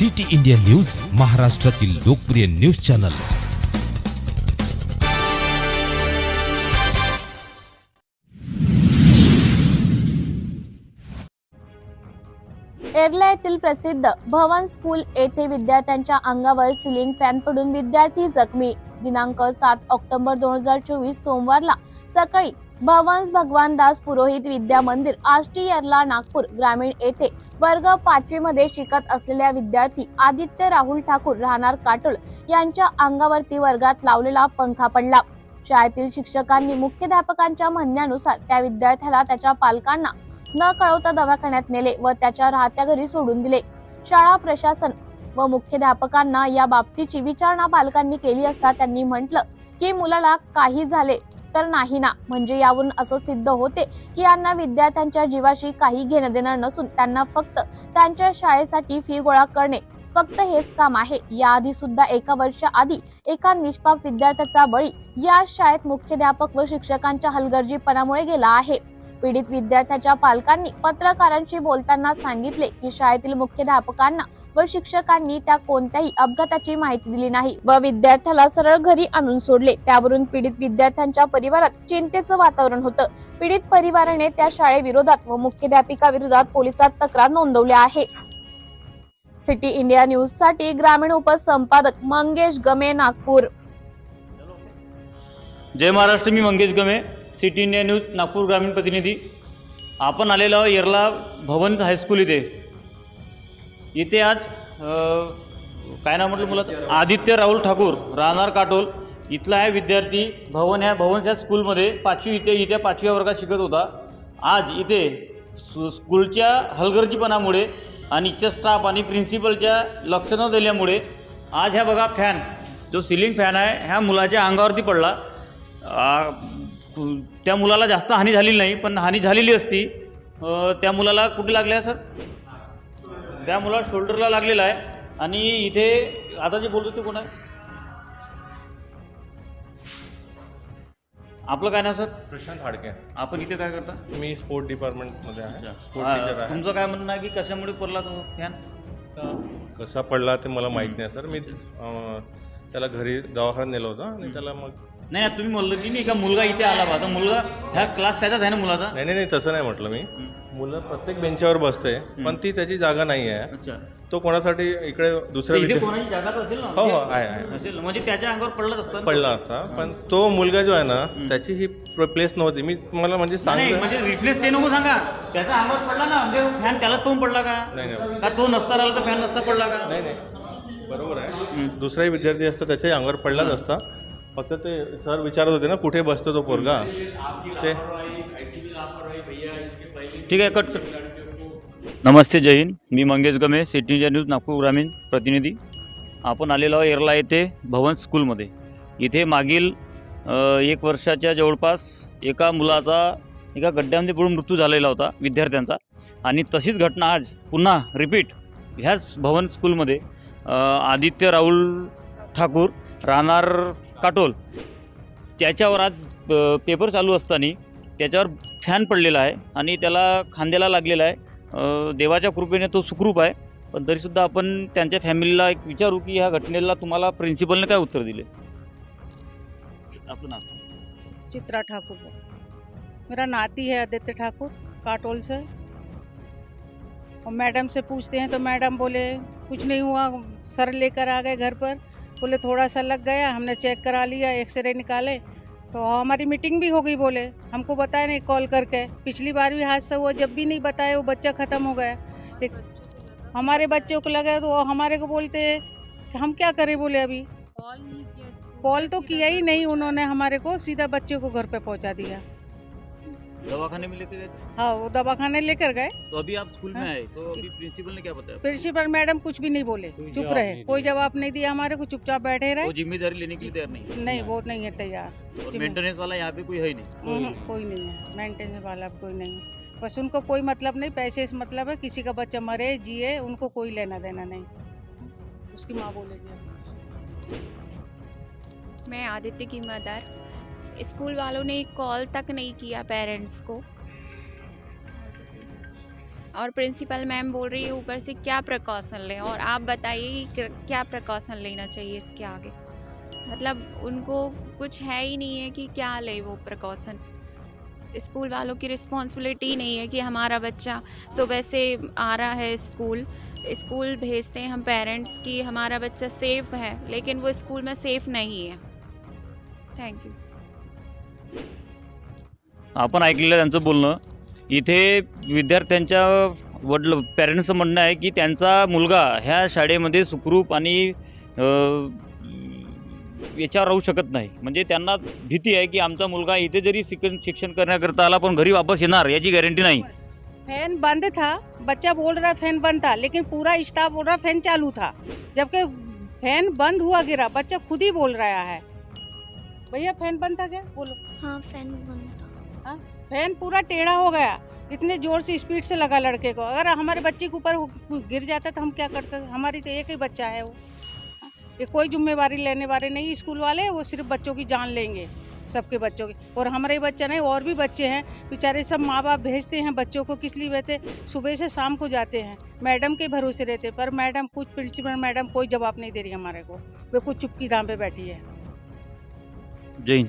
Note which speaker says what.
Speaker 1: City India news महाराष्ट्रातील लोकप्रिय news channel.
Speaker 2: एर्ला येथील प्रसिद्ध भवन स्कूल येथे विद्यार्थ्यांच्या अंगावर सिलिंग फॅन पडून विद्यार्थी जखमी. दिनांक सात ऑक्टोबर दोन हजार चोवीस सोमवारला सकाळी भवन्स भगवान दास पुरोहित विद्या मंदिर आष्टी यरला नागपूर ग्रामीण येथे वर्ग पाचवी मध्ये शिकत असलेल्या विद्यार्थी आदित्य राहुल ठाकूर राहणार काटोल यांच्या अंगावरती वर्गात लावलेला पंखा पडला. शाळेतील शिक्षकांनी मुख्याध्यापकांच्या म्हणण्यानुसार त्या विद्यार्थ्याला त्याच्या पालकांना न कळवता दवाखान्यात नेले व त्याच्या राहत्या घरी सोडून दिले. शाळा प्रशासन व मुख्याध्यापकांना या बाबतीची विचारणा पालकांनी केली असता त्यांनी म्हटलं की मुलाला काही झाले तर नाही ना. म्हणजे यावरून असं सिद्ध होते की यांना विद्यार्थ्यांच्या जीवाशी काही घेणं देणं नसून त्यांना फक्त त्यांच्या शाळेसाठी फी गोळा करणे फक्त हेच काम आहे. याआधी सुद्धा एका वर्षाआधी एका निष्पाप विद्यार्थ्याचा बळी या शाळेत मुख्याध्यापक व शिक्षकांच्या हलगर्जीपणामुळे गेला आहे. पीडित विद्यार्थ्याच्या पालकांनी पत्रकारांशी बोलताना सांगितले की शाळेतील मुख्याध्यापकांना व शिक्षकांनी त्या कोणत्याही अपघाताची माहिती दिली नाही व विद्यार्थ्याला सरळ घरी आणून सोडले. त्यावरून पीडित विद्यार्थ्यांच्या परिवारात चिंतेचं वातावरण होतं. पीडित परिवाराने त्या शाळेविरोधात व मुख्याध्यापिका विरोधात पोलिसात तक्रार नोंदवली आहे. सिटी इंडिया न्यूजसाठी ग्रामीण उपसंपादक मंगेश गमे नागपूर.
Speaker 3: जय महाराष्ट्र मी Mangesh Game city India news Nagpur ग्रामीण प्रतिनिधी. आपण आलेलो आहोत येरला भवन हायस्कूल इथे. इथे आज काय नाव म्हटलं मुलं आदित्य राहुल ठाकूर राहणार काटोल. इथला आहे विद्यार्थी भवन ह्या भवन्स ह्या स्कूलमध्ये पाचवी इथे इथे पाचव्या वर्गात शिकत होता. आज इथे स्कू- स्कूलच्या हलगर्जीपणामुळे आणि इथच्या स्टाफ आणि प्रिन्सिपलच्या लक्ष न दिल्यामुळे आज ह्या बघा फॅन जो सिलिंग फॅन आहे ह्या मुलाच्या अंगावरती पडला. त्या मुलाला जास्त हानी झालेली नाही पण हानी झालेली असती. त्या मुलाला कुठे लागले सर? त्या मुलाला शोल्डरला लागलेला आहे. आणि इथे आता जे बोलतो ते कोण आहे? आपलं काय नाव सर?
Speaker 4: प्रशांत हाडके.
Speaker 3: आपण इथे काय करता?
Speaker 4: मी स्पोर्ट डिपार्टमेंटमध्ये आहे. स्पोर्ट
Speaker 3: आ,
Speaker 4: टीचर आहे.
Speaker 3: तुमचं काय म्हणणं आहे की कशामुळे पडला तो फॅन
Speaker 4: तर कसा पडला ते मला माहीत नाही सर. मी त्याला घरी दवाखान्यात नेलं होतं आणि त्याला मग
Speaker 3: नाही नाही, तुम्ही म्हणलं की नाही का मुलगा इथे आला बा. तर मुलगा ह्या क्लास त्याचाच आहे ना मुलाचा?
Speaker 4: नाही नाही नाही तसं नाही म्हटलं मी. मुलं प्रत्येक बेंचावर बसते पण ती त्याची जागा नाही आहे.
Speaker 3: अच्छा.
Speaker 4: तो कोणासाठी इकडे दुसऱ्या
Speaker 3: इथे
Speaker 4: विद्या
Speaker 3: कोणाची जागा तर असेल ना?
Speaker 4: हो हो आहे आहे.
Speaker 3: असेल ना. म्हणजे त्याच्या अंगावर पडलाच असतं ना?
Speaker 4: पडला असता. पण तो मुलगा जो आहे ना त्याची ही प्लेस नव्हती. मी तुम्हाला म्हणजे
Speaker 3: नाही
Speaker 4: सांगितलं
Speaker 3: म्हणजे रिप्लेस ते नको सांगा. त्याच्या अंगावर पडला ना म्हणजे फॅन त्याला तो पडला का?
Speaker 4: नाही नाही.
Speaker 3: का तो नसता राहिला तर फॅन नसता पडला का?
Speaker 4: नाही नाही. बरोबर आहे. दुसराही विद्यार्थी असता त्याच्याही अंगावर पडलाच असता. फक्त ते सर विचारत होते ना कुठे बसतो तो पोरगा? ते
Speaker 3: ठीक आहे कट कट नमस्ते जय हिंद. मी Mangesh Game city India news Nagpur ग्रामीण प्रतिनिधी. आपण आलेलो आहोत एरला येथे भवन स्कूलमध्ये. इथे मागील एक वर्षाच्या जवळपास एका मुलाचा एका गड्ड्यामध्ये पडून मृत्यू झालेला होता विद्यार्थ्यांचा. आणि तशीच घटना आज पुन्हा रिपीट ह्याच भवन स्कूलमध्ये आदित्य राहुल ठाकूर राहणार काटोल. त्याच्यावर आज पेपर चालू असताना त्याच्यावर फॅन पडलेला आहे आणि त्याला खांद्याला लागलेला आहे. देवाच्या कृपेने तो सुखरूप आहे. पण तरीसुद्धा आपण त्यांच्या फॅमिलीला एक विचारू की ह्या घटनेला तुम्हाला प्रिन्सिपलने काय उत्तर दिले? आपलं
Speaker 5: चित्रा ठाकुर. मेरा नाती है आदित्य ठाकुर काटोल से. और मैडम से पूछते हैं तो मैडम बोले कुछ नहीं हुआ सर लेकर आ गए घर पर. बोले थोड़ा सा लग गया हमने चेक करा लिया एक्सरे निकाले। तो हमारी मीटिंग भी हो गई बोले। हमको बताया नहीं कॉल करके। पिछली बार भी हादसा हुआ जब भी नहीं बताया वो बच्चा ख़त्म हो गया। एक हमारे बच्चों को लगा तो हमारे को बोलते हैं कि हम क्या करें बोले अभी? कॉल तो किया ही नहीं उन्होंने हमारे को सीधा बच्चे को घर पे पहुँचा दिया।
Speaker 3: दवाखाने में लेके गए
Speaker 5: हाँ वो दवाखाने लेकर गए।
Speaker 3: तो अभी आप स्कूल में
Speaker 5: हाँ।
Speaker 3: आए तो अभी प्रिंसिपल ने क्या बताया?
Speaker 5: प्रिंसिपल मैडम कुछ भी नहीं बोले चुप रहे कोई जवाब नहीं दिया हमारे को चुपचाप बैठे
Speaker 3: वो
Speaker 5: रहे
Speaker 3: ज़िम्मेदारी लेने के लिए तैयार नहीं
Speaker 5: नहीं वो नहीं है तैयार।
Speaker 3: मेंटेनेंस वाला यहाँ पे कोई है नहीं।
Speaker 5: हम्म, कोई नहीं। है। मेंटेनेंस वाला कोई नहीं है। बस उनको कोई मतलब नहीं पैसे से मतलब है किसी का बच्चा मरे जिए उनको कोई लेना देना नहीं। उसकी माँ बोलेगी।
Speaker 6: मैं आदित्य की मदर। स्कूल वालों ने कॉल तक नहीं किया पेरेंट्स को। और प्रिंसिपल मैम बोल रही है, ऊपर से क्या प्रिकॉशन लें? और आप बताइए क्या प्रिकॉशन लेना चाहिए इसके आगे। मतलब उनको कुछ है ही नहीं है कि क्या ले वो प्रिकॉशन। स्कूल वालों की रिस्पॉन्सिबिलिटी नहीं है कि हमारा बच्चा सुबह से आ रहा है स्कूल। स्कूल भेजते हैं हम पेरेंट्स कि हमारा बच्चा सेफ़ है, लेकिन वो स्कूल में सेफ़ नहीं है। Thank you.
Speaker 3: आपण ऐकलेलं त्यांचं बोलणं. इथे विद्यार्थ्यांच्या वडील पॅरेंट्सचं म्हणणं आहे की त्यांचा मुलगा ह्या शाळेमध्ये सुखरूप आणि अ, याच्यावर राहू शकत नाही. म्हणजे त्यांना भीती आहे की आमचा मुलगा इथे जरी शिक्षण शिक्षण करण्याकरता आला पण घरी वापस येणार याची गॅरंटी नाही.
Speaker 5: फैन बंद था बच्चा बोल रहा फैन बंद था लेकिन पूरा स्टाफ बोल रहा फैन चालू था। जबकि फैन बंद हुआ गिरा बच्चा खुद ही बोल रहा है। भैया फैन बंद था क्या? बोलो।
Speaker 2: हाँ फैन बंद
Speaker 5: फ़ैन पूरा टेढ़ा हो गया। इतने ज़ोर से स्पीड से लगा लड़के को। अगर हमारे बच्चे के ऊपर गिर जाता तो हम क्या करते? हमारी तो एक ही बच्चा है वो। ये कोई जिम्मेवारी लेने वाले नहीं स्कूल वाले, वो सिर्फ़ बच्चों की जान लेंगे, सबके बच्चों की। और हमारे ही बच्चे नहीं, और भी बच्चे हैं। बेचारे सब माँ बाप भेजते हैं बच्चों को, किस लिए भेजते? सुबह से शाम को जाते हैं। मैडम के भरोसे रहते पर मैडम, कुछ प्रिंसिपल मैडम कोई जवाब नहीं दे रही हमारे को। वे कुछ चुपकी दाम पे बैठी है।
Speaker 3: हिंद